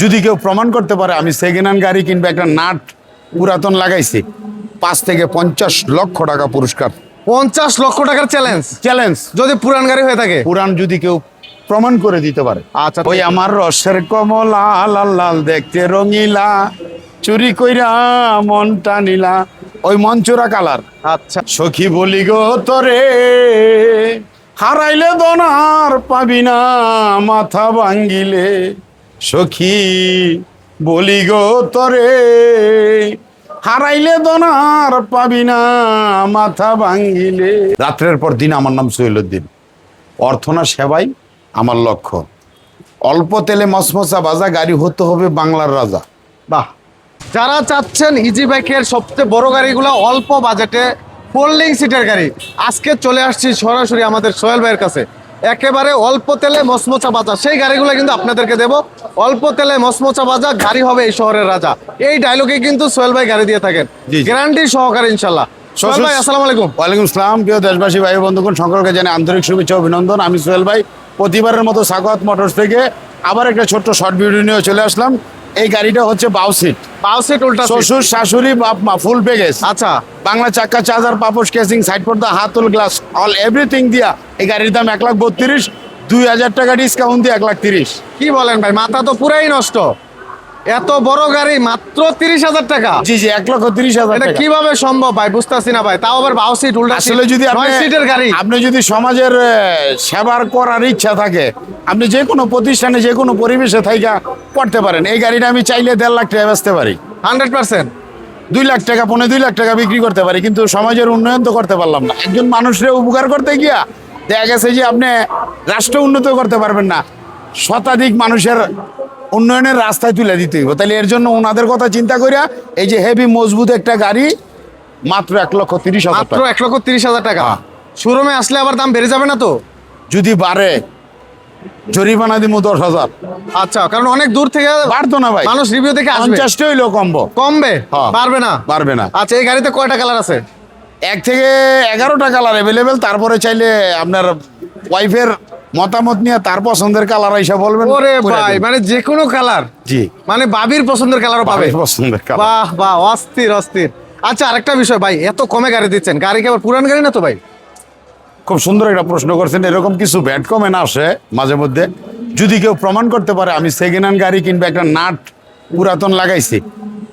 যদি কেউ প্রমাণ করতে পারে আমি সেকেন্ড হ্যান্ড গাড়ি কিনবে একটা নাট পুরাতন লাগাইছি। পাঁচ থেকে পঞ্চাশ লক্ষ টাকা পুরস্কার। পঞ্চাশ লক্ষ টাকার চ্যালেঞ্জ চ্যালেঞ্জ যদি পুরান গাড়ি হয়ে থাকে? পুরাণ যদি কেউ প্রমাণ করে দিতে পারে। আচ্ছা, ওই আমার রসের কমলা লাল লাল দেখতে রঙিলা চুরি কইরা মনটা নিলা। ওই মঞ্চুরা কালার। আচ্ছা। সখী বলি গো তোরে হারাইলে দনার পাবি না মাথা ভাঙ্গিলে। সখী, বলি গো তোরে, হারাইলে দনার পাবি না, মাথা ভাঙ্গিলে। রাত্রের পর দিন আমার নাম সৈলুদ্দিন। অর্থনা সেবাই আমার লক্ষ্য। অল্প তেলে মসমসা বাজা গাড়ি হতে হবে বাংলার রাজা। বাহ! যারা চাচ্ছেন ইজি বাইকের সবচেয়ে বড় গাড়িগুলো অল্প বাজেটে ফোল্ডিং সিটের গাড়ি, আজকে চলে আসছি সরাসরি আমাদের সোহেল ভাইয়ের কাছে। একেবারে অল্প তেলে মসমোচা বাজা সেই গাড়িগুলো কিন্তু আপনাদেরকে দেব। অল্প তেলে মসমোচা বাজা গাড়ি হবে এই শহরের রাজা। এই ডায়লগে কিন্তু সোহেল ভাই গাড়ি দিয়ে থাকেন। গ্যারান্টি সহকারে ইনশাল্লাহ সোহেল ভাই আসসালামু আলাইকুম। ওয়ালাইকুম আসসালাম প্রিয় দেশবাসী ভাই বন্ধুগণ সকলকে জানাই আন্তরিক শুভেচ্ছা অভিনন্দন। আমি সোহেল ভাই প্রতিবারের মতো সাগত মোটরস থেকে। আবার একটা ছোট্ট শর্ট ভিডিও নিয়ে চলে আসলাম। এই গাড়িটা হচ্ছে বাউ সিট। উল্টা শ্বশুর শাশুড়ি বাপ মা ফুল প্যাকেজ আচ্ছা। বাংলা চাকা চার্জার পাপোশ কেসিং সাইড পর্দা হাতল গ্লাস অল এভরিথিং দিয়া এই গাড়ির দাম এক লাখ বত্রিশ দুই হাজার টাকা ডিসকাউন্ট দিয়ে এক লাখ তিরিশ। কি বলেন ভাই? মাথা তো পুরাই নষ্ট। এত বড় গাড়ি মাত্র তিরিশ হাজার টাকা। জি জি এক লক্ষ তিরিশ হাজার এটা কীভাবে সম্ভব ভাই? বুঝতেছি না ভাই। তাও আবার বাউ সিট উল্টা আসলে যদি সিটের গাড়ি। আপনি যদি সমাজের সেবার করার ইচ্ছা থাকে আপনি যে কোনো প্রতিষ্ঠানে যে কোনো পরিবেশে থাইকা করতে পারেন। এই গাড়িটা আমি চাইলে দেড় লাখ টাকা বেচতে পারি। Hundred percent. দুই লাখ টাকা পনেরো দুই লাখ টাকা বিক্রি করতে পারি কিন্তু সমাজের উন্নয়ন তো করতে পারলাম না। একজন মানুষের উপকার করতে গিয়া দেখা গেছে যে আপনি রাষ্ট্র উন্নত করতে পারবেন না। শতাধিক মানুষের উন্নয়নের রাস্তায় তুলে দিতে হইব। তাহলে এর জন্য ওনাদের কথা চিন্তা করিয়া এই যে হেভি মজবুত একটা গাড়ি মাত্র এক লক্ষ তিরিশ হাজার মাত্র এক লক্ষ তিরিশ হাজার টাকা। হ্যাঁ। শোরুমে আসলে আবার দাম বেড়ে যাবে না তো? যদি বাড়ে জরিমানা দিব দশ হাজার। আচ্ছা কারণ অনেক দূর থেকে বাড়তো না ভাই। মানুষ রিভিউ আসবে। পঞ্চাশটা হইলেও কমবো। কমবে? হ্যাঁ। পারবে না? পারবে না। আচ্ছা এই গাড়িতে কয়টা কালার আছে? এক থেকে এগারোটা কালার অ্যাভেলেবেল তারপরে চাইলে আপনার ওয়াইফের মতামত নিয়ে তার পছন্দের কালার এসে বলবেন ওরে ভাই মানে যে কোনো কালার জি। মানে বাবির পছন্দের কালারও পাবে। পছন্দের কালার বাহ বাহ অস্থির অস্থির। আচ্ছা আরেকটা বিষয় ভাই এত কমে গাড়ি দিচ্ছেন। গাড়ি কি আবার পুরান গাড়ি না তো ভাই? খুব সুন্দর একটা প্রশ্ন করছেন। এরকম কিছু ব্যাড কমেন্ট আসে মাঝে মধ্যে। যদি কেউ প্রমাণ করতে পারে আমি সেকেন্ড হ্যান্ড গাড়ি কিনবে একটা নাট পুরাতন লাগাইছি।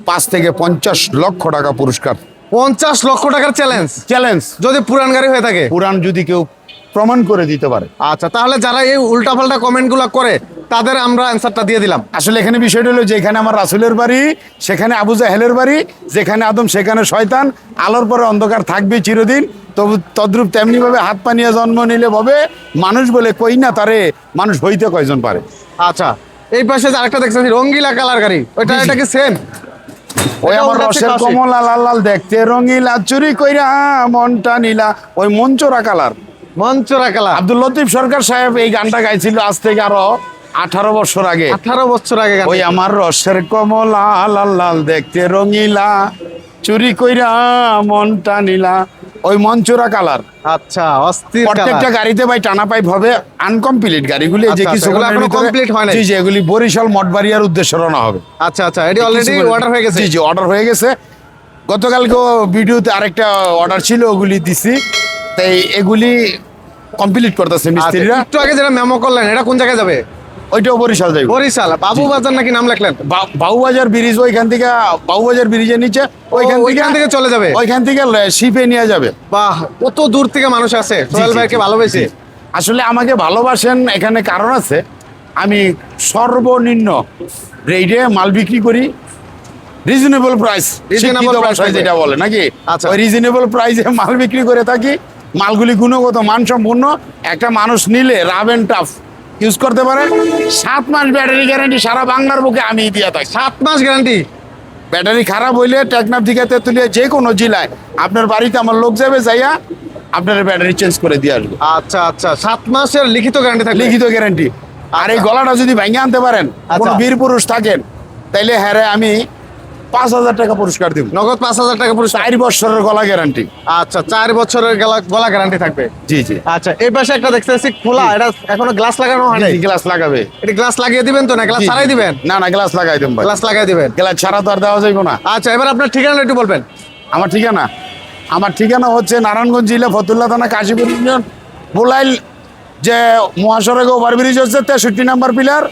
পাঁচ থেকে পঞ্চাশ লক্ষ টাকা পুরস্কার। পঞ্চাশ লক্ষ টাকার চ্যালেঞ্জ চ্যালেঞ্জ যদি পুরান গাড়ি হয়ে থাকে? পুরাণ যদি কেউ প্রমাণ করে দিতে পারে। আচ্ছা তাহলে যারা এই উল্টাপাল্টা কমেন্টগুলো করে তাদের আমরা অ্যান্সারটা দিয়ে দিলাম। আসলে এখানে বিষয়টা হলো যেখানে আমার রাসুলের বাড়ি সেখানে আবু জাহেলের বাড়ি যেখানে আদম সেখানে শয়তান আলোর পরে অন্ধকার থাকবে চিরদিন। তবু তদ্রুপ তেমনি ভাবে হাত পানিয়ে জন্ম নিলে ভাবে মানুষ বলে কই না তারে মানুষ হইতে কয়জন পারে। আচ্ছা এই পাশে আরেকটা দেখছেন রঙ্গিলা কালার গাড়ি। ওইটা। এটা কি সেম ওই আমার রসের কমলা লাল লাল দেখতে রঙিলা চুরি কইরা মনটা নীলা ওই মঞ্চরা কালার। মঞ্চরা কালার আব্দুল লতিফ সরকার সাহেব এই গানটা গাইছিল আজ থেকে আরও আঠারো বছর আগে। আঠারো বছর আগে ওই আমার রসের কমলা লাল লাল দেখতে রঙিলা চুরি কইরা মনটা নিলা। ওই মঞ্চুরা কালার। আচ্ছা অস্থির প্রত্যেকটা গাড়িতে ভাই টানা পাইপ হবে আনকমপ্লিট গাড়িগুলি যে আচ্ছা, কিছু এগুলো এখনও complete হয়। জি জি এগুলি বরিশাল মঠবাড়িয়ার উদ্দেশ্যে রওনা হবে। আচ্ছা আচ্ছা এটি অলরেডি অর্ডার হয়ে গেছে? জি জি অর্ডার হয়ে গেছে। গতকালকে ভিডিওতে আরেকটা অর্ডার ছিল ওগুলি দিছি। তাই এগুলি কমপ্লিট করতেছে আচ্ছা, মিস্ত্রিরা। একটু আগে যেটা মেমো করলেন এটা কোন জায়গায় যাবে? ওইটাও বরিশাল যাইব। বরিশাল। বাবু বাজার নাকি নাম লিখলেন? বা- বাউবাজার ব্রিজ ওইখান থেকে বাউবাজার ব্রিজের নিচে ওইখান থেকে ওইখান থেকে চলে যাবে? ওইখান থেকে শিপে নিয়ে যাবে। বাহ কত দূর থেকে মানুষ আসে? সোহেল ভাইকে ভালোবেসে। আসলে আমাকে ভালোবাসেন এখানে কারণ আছে আমি সর্বনিম্ন রেটে মাল বিক্রি করি। Reasonable price. যেটা বলে নাকি? আচ্ছা। রিজনেবল প্রাইসে মাল বিক্রি করে থাকি। মালগুলি গুণগত মানসম্পন্ন। একটা মানুষ নিলে রাব টাফ ইউজ করতে পারে। সাত মাস ব্যাটারি গ্যারান্টি সারা বাংলার বুকে আমি দিয়ে থাকি। সাত মাস গ্যারান্টি ব্যাটারি খারাপ হইলে টেকনাফ থেকে তেতুলিয়া যে কোনো জেলায় আপনার বাড়িতে আমার লোক যাবে যাইয়া আপনার ব্যাটারি চেঞ্জ করে দিয়ে আসব। আচ্ছা আচ্ছা সাত মাসের লিখিত গ্যারান্টি থাকবে? লিখিত গ্যারান্টি আর এই গলাটা যদি ভেঙে আনতে পারেন কোনো আচ্ছা। বীর পুরুষ থাকেন তাইলে হ্যাঁ আমি পাঁচ হাজার টাকা পুরস্কার দিব। নগদ পাঁচ হাজার টাকা পুরস্কার। চার বছরের গলা গ্যারান্টি আচ্ছা চার বছরের গলা- গলা গ্যারান্টি থাকবে। জি জি। আচ্ছা এই পাশে একটা দেখতেছি খোলা এটা এখনও গ্লাস লাগানো হয় নাই? গ্লাস লাগাবে। এটা গ্লাস লাগিয়ে দিবেন তো না? গ্লাস। ছাড়াই দিবেন? না না গ্লাস লাগাই দেব ভাই। গ্লাস লাগাই দিবেন। গ্লাস ছাড়া তো আর দেওয়া যাবে না। আচ্ছা এবার আপনার ঠিকানা একটু বলবেন। আমার ঠিকানা? আমার ঠিকানা হচ্ছে নারায়ণগঞ্জ জেলা ফতুল্লা থানা কাশীপুর ইউনিয়ন বুলাইল যে মহাসড়ক ওভারব্রিজ হচ্ছে তেষট্টি নাম্বার পিলার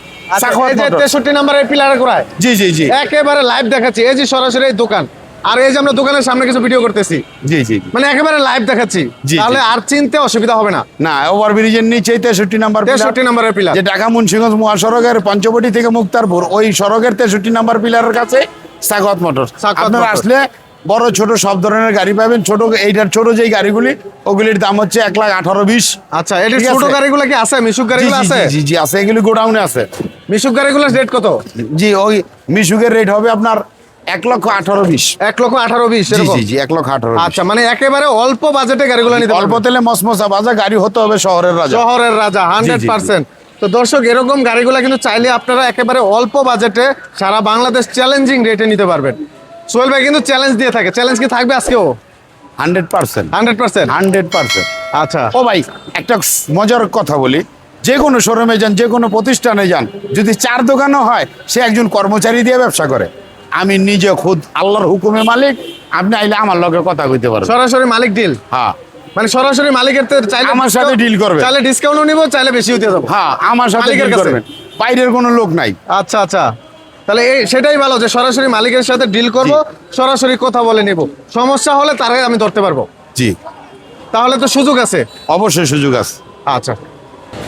তেষট্টি নাম্বারের পিলারের গোড়ায়। জি জি জি। একেবারে লাইভ দেখাচ্ছি। এই যে সরাসরি এই দোকান। আর এই যে আমরা দোকানের সামনে কিছু ভিডিও করতেছি। জি জি মানে একেবারে লাইভ দেখাচ্ছি। জি, জি। তাহলে আর চিনতে অসুবিধা হবে না। না ওভারব্রিজের নিচেই তেষট্টি নাম্বার তেষট্টি নাম্বারের পিলার যে ঢাকা মুন্সিগঞ্জ মহাসড়কের পঞ্চবটি থেকে মুক্তারপুর ওই সড়কের তেষট্টি নাম্বার পিলারের কাছে সাগত মোটর আপনারা আসলে বড় ছোট সব ধরনের গাড়ি পাবেন। ছোট এইটার ছোট যেই গাড়িগুলি ওগুলির দাম হচ্ছে এক লাখ আঠারো বিশ। আচ্ছা এটা ছোট গাড়িগুলো কি আছে? মিশুক গাড়িগুলো আছে? জি, জি আছে। এগুলি গোডাউনে আছে। মিশুক গাড়িগুলোর রেট কত? জি ওই মিশুকের রেট হবে আপনার এক লক্ষ আঠারো বিশ। এক লক্ষ আঠারো বিশ জি এরকম? জি এক লক্ষ আঠারো আচ্ছা মানে একেবারে অল্প বাজেটে গাড়িগুলো নিতে অল্প তেলে মসমসা বাজা গাড়ি হতে হবে শহরের রাজা। শহরের রাজা হান্ড্রেড। পার্সেন্ট। তো দর্শক এরকম গাড়িগুলো কিন্তু চাইলে আপনারা একেবারে অল্প বাজেটে সারা বাংলাদেশ চ্যালেঞ্জিং রেটে নিতে পারবেন। সোহেল ভাই কিন্তু চ্যালেঞ্জ দিয়ে থাকে। চ্যালেঞ্জ কি থাকবে আজকেও? Hundred percent. Hundred percent? Hundred percent. আচ্ছা। ও ভাই একটা মজার কথা বলি। যে কোনো শোরুমে যান যে কোনো প্রতিষ্ঠানে যান যদি চার দোকানও হয় সে একজন কর্মচারী দিয়ে ব্যবসা করে। আমি নিজে খুদ আল্লাহর হুকুমে মালিক আপনি আইলে আমার লগে কথা কইতে পারবেন। সরাসরি মালিক ডিল হ্যাঁ। মানে সরাসরি মালিকের চাইলে আমার সাথে ডিল করবে। চাইলে ডিসকাউন্টও নিব চাইলে বেশিও দিয়ে দেবো হ্যাঁ আমার সাথে কাছে? করবেন বাইরের কোনো লোক নাই। আচ্ছা আচ্ছা। তাহলে এই সেটাই ভালো যে সরাসরি মালিকের সাথে ডিল করব সরাসরি কথা বলে নিব। সমস্যা হলে তারাই আমি ধরতে পারব। জি। তাহলে তো সুযোগ আছে। অবশ্যই সুযোগ আছে। আচ্ছা।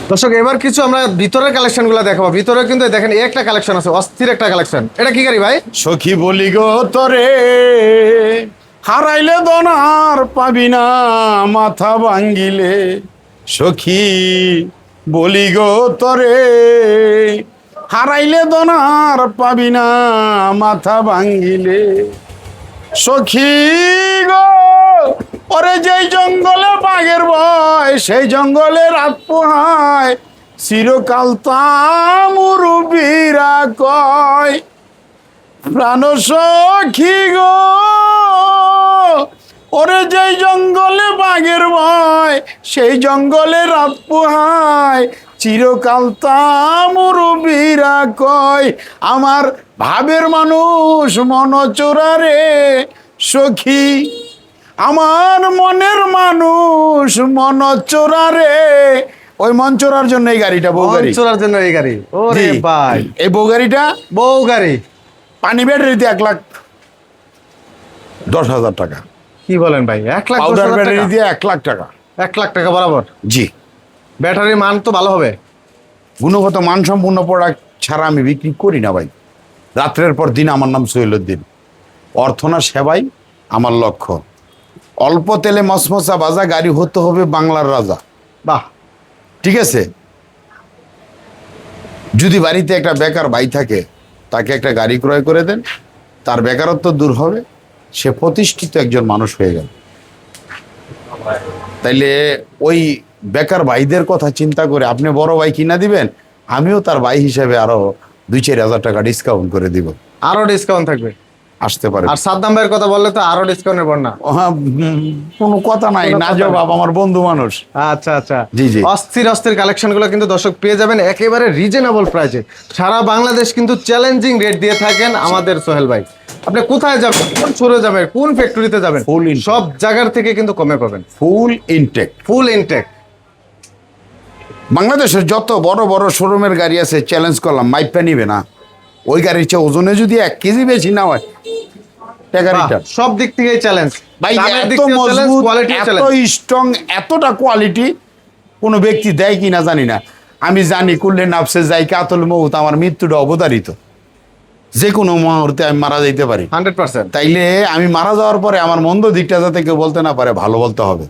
দর্শক এবার কিছু আমরা ভিতরের কালেকশনগুলো দেখাবো। ভিতরে কিন্তু দেখেন একটা কালেকশন আছে অস্থির একটা কালেকশন। এটা কি গাড়ি ভাই? সখী বলি গো তরে হারাইলে দনার পাবি না মাথা ভাঙ্গিলে। সখী বলি গো তরে হারাইলে দনার পাবি না, মাথা ভাঙ্গিলে। সখী গো, ওরে যেই জঙ্গলে বাঘের ভয়, সেই জঙ্গলে রাত পোহায়, চিরকাল তামুরুবিরা কয়। প্রাণ সখী গো, ওরে যেই জঙ্গলে বাঘের ভয়, সেই জঙ্গলে রাত পোহায় চিরকাল তামুরুবিরা কয় আমার ভাবের মানুষ মন চোরারে সখী আমার মনের মানুষ মন চোরারে ওই মন চোরার জন্য এই গাড়িটা বউ গাড়ি। চলার জন্য এই গাড়ি। ওরে। ভাই। এই বউ গাড়িটা? বউ গাড়ি। পানি ব্যাটারিতে এক লাখ দশ হাজার টাকা। কি বলেন ভাই? এক লাখ পাউডার ব্যাটারি? দিয়ে এক লাখ টাকা। এক লাখ টাকা বরাবর? জি। ব্যাটারির মান তো ভালো হবে। গুণগত মানসম্পন্ন প্রোডাক্ট ছাড়া আমি বিক্রি করি না ভাই। রাত্রের পর দিন আমার নাম সৈলুদ্দিন। অর্থনা সেবাই আমার লক্ষ্য। অল্প তেলে মসমসা বাজা গাড়ি হতে হবে বাংলার রাজা। বাহ। ঠিক আছে? যদি বাড়িতে একটা বেকার ভাই থাকে তাকে একটা গাড়ি ক্রয় করে দেন তার বেকারত্ব দূর হবে সে প্রতিষ্ঠিত একজন মানুষ হয়ে গেল। তাইলে ওই বেকার ভাইদের কথা চিন্তা করে আপনি বড় ভাই কিনা দিবেন আমিও তার ভাই হিসেবে আরও দুই চার হাজার টাকা ডিসকাউন্ট করে দিব। আরও ডিসকাউন্ট থাকবে? আসতে পারে। আর সাদ্দাম ভাইয়ের কথা বললে তো আরও ডিসকাউন্টের বন্যা। হ্যাঁ, কোনো কথা নাই না জবাব আমার বন্ধু মানুষ। আচ্ছা আচ্ছা। জি, জি। অস্থির অস্থির কালেকশনগুলো কিন্তু দর্শক পেয়ে যাবেন একেবারে রিজনেবল প্রাইসে সারা বাংলাদেশ কিন্তু চ্যালেঞ্জিং রেট দিয়ে থাকেন আমাদের সোহেল ভাই। আপনি কোথায় যাবেন? কোন শোরে যাবেন? কোন ফ্যাক্টরিতে যাবেন? ফুল. সব জায়গার থেকে কিন্তু কমে পাবেন। ফুল ইনটেক ফুল ইনটেক বাংলাদেশের যত বড় বড় শোরুমের গাড়ি আছে চ্যালেঞ্জ করলাম মাইপটা নিবে না। ওই গাড়ির চেয়ে ওজনে যদি এক কেজি বেশি না হয় সব দিক থেকেই চ্যালেঞ্জ ভাই এত মজবুত এত স্ট্রং এতটা কোয়ালিটি কোনো ব্যক্তি দেয় কি না জানি না। আমি জানি কুল্লে নাফসে যাই কাতল মৌত আমার মৃত্যুটা অবতারিত যে কোনো মুহূর্তে আমি মারা যাইতে পারি। Hundred percent. তাইলে আমি মারা যাওয়ার পরে আমার মন্দ দিকটা যাতে কেউ বলতে না পারে ভালো বলতে হবে।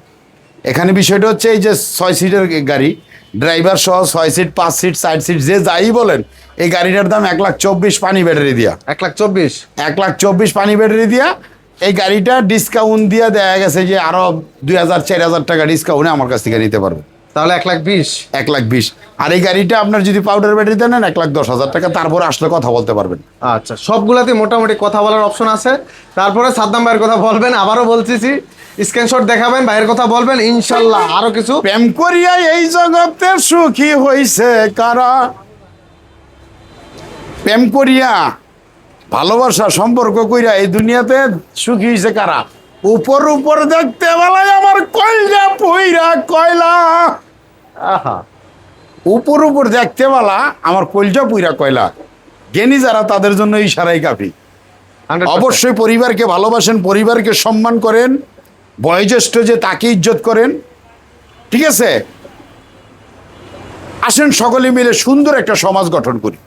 এখানে বিষয়টা হচ্ছে এই যে ছয় সিটের গাড়ি ড্রাইভার সহ ছয় সিট পাঁচ সিট সাইড সিট যে যাই বলেন এই গাড়িটার দাম এক লাখ চব্বিশ পানি ব্যাটারি দিয়া। এক লাখ চব্বিশ? এক লাখ চব্বিশ পানি ব্যাটারি দিয়া এই গাড়িটা ডিসকাউন্ট দিয়া দেয়া গেছে যে আরও দুই হাজার চার হাজার টাকা ডিসকাউন্টে আমার কাছ থেকে নিতে পারবে। তাহলে এক লাখ বিশ? এক লাখ বিশ। আর এই গাড়িটা আপনার যদি পাউডার ব্যাটারিতে নেন এক লাখ দশ হাজার টাকা তারপরে আসলে কথা বলতে পারবেন। আচ্ছা সবগুলাতে মোটামুটি কথা বলার অপশন আছে। তারপরে সাদ্দাম ভাইয়ের কথা বলবেন আবারও বলতেছি। স্ক্রিনশট দেখাবেন ভাইয়ের কথা বলবেন ইনশাল্লাহ আরও কিছু। প্রেম করিয়া এই জগতে সুখী হইছে কারা? প্রেম করিয়া ভালোবাসা সম্পর্ক কইরা এই দুনিয়াতে সুখী হইছে কারা? উপর উপর দেখতে বেলায় আমার কয়লা পইরা কয়লা। আহা। উপর উপর দেখতে বেলা আমার কলজা পুইরা কয়লা। জ্ঞানী যারা তাদের জন্য ইশারাই কাফি। 100% অবশ্যই পরিবারকে ভালোবাসেন পরিবারকে সম্মান করেন। বয়োজ্যেষ্ঠ যে তাকে ইজ্জত করেন ঠিক আছে? আসেন সকলে মিলে সুন্দর একটা সমাজ গঠন করি।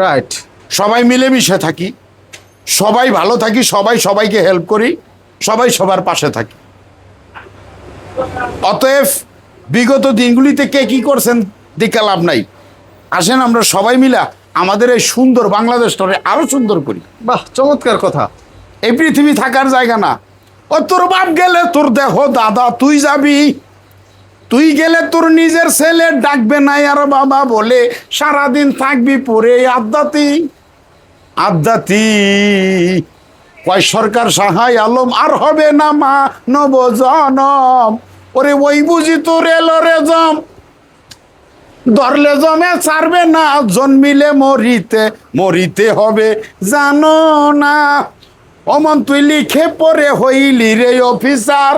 রাইট সবাই মিলেমিশে থাকি সবাই ভালো থাকি সবাই সবাইকে হেল্প করি সবাই সবার পাশে থাকি। অতএব বিগত দিনগুলিতে কে কি করছেন দিকে লাভ নাই। আসেন আমরা সবাই মিলা আমাদের এই সুন্দর বাংলাদেশটারে আরও সুন্দর করি। বাহ চমৎকার কথা। এই পৃথিবী থাকার জায়গা না ও তোর বাপ গেলে তোর দেহ, দাদা, তুই যাবি। তুই গেলে তোর নিজের ছেলে ডাকবে না আর বাবা বলে, সারাদিন থাকবি পরে আদ্যাতি আদ্যাতি কয়, সরকার সাহাই আলম, আর হবে না মা নব জনম ওরে, ওই বুঝি তোর এলো রে জম। ধরলে জমে ছাড়বে না, জন্মিলে মরিতে মরিতে হবে, জানো না। অমন তুই লিখে পরে হইলি রে অফিসার।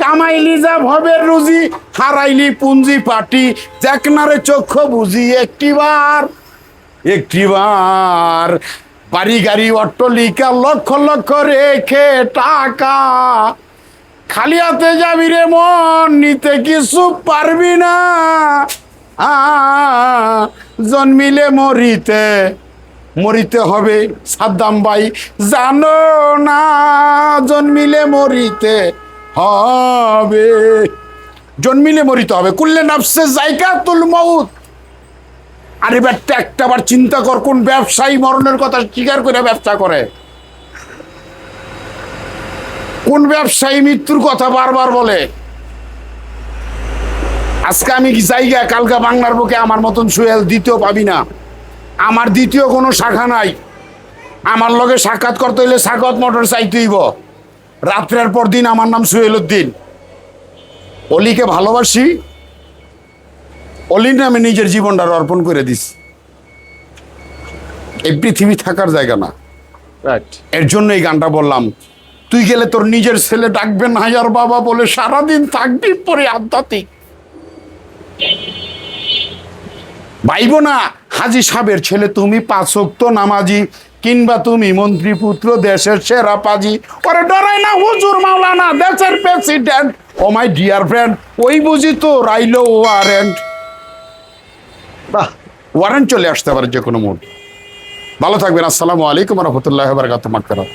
কামাইলি যা ভবে রুজি, হারাইলি পুঞ্জি পাটি। দেখনারে চক্ষু বুঝি একটিবার একটিবার। বাড়ি গাড়ি অট্টলিকা, লক্ষ লক্ষ রেখে টাকা। খালি হাতে যাবি রে মন, নিতে কিছু পারবি না। জন্মিলে মরিতে মরিতে হবে সাদ্দাম ভাই। জানো না, জন্মিলে মরিতে হবে। জন্মিলে মরিতে হবে। কুললে নাফসে জায়গা তুল মউত। আরে ব্যাটটা একটা বার চিন্তা কর, কোন ব্যবসায়ী মরণের কথা স্বীকার করে ব্যবসা করে। কোন ব্যবসায়ী মৃত্যুর কথা বারবার বলে। আজকে আমি জায়গা, কালকা বাংলার বুকে আমার মতন সুয়েল দিতেও পাবি না? আমার দ্বিতীয় কোনো শাখা নাই। আমার লগে সাক্ষাৎ করতে হইলে সাক্ষাৎ মোটর চাইতেইব রাত্রের পর দিন আমার নাম সুহেল উদ্দিন অলিকে ভালোবাসি। অলির নামে নিজের জীবনটা অর্পণ করে দিস এই পৃথিবী থাকার জায়গা না। রাইট এর জন্য এই গানটা বললাম তুই গেলে তোর নিজের ছেলে ডাকবে না আর বাবা বলে সারাদিন থাকবি পরে আধ্যাত্মিক। ভাইব না হাজি সাহেবের ছেলে তুমি পাঁচক্ত নামাজি কিংবা তুমি মন্ত্রী পুত্র দেশের সেরা পাজি। ওরে ডরাই না হুজুর মাওলানা দেশের president. Oh my dear friend ওই বুঝি তো রাইলো ওয়ারেন্ট। বাহ। ওয়ারেন্ট চলে আসতে পারে যে কোনো মুহূর্তে। ভালো থাকবেন আসসালামু আলাইকুম রহমতুল্লাহ বারকাত মাকফেরাত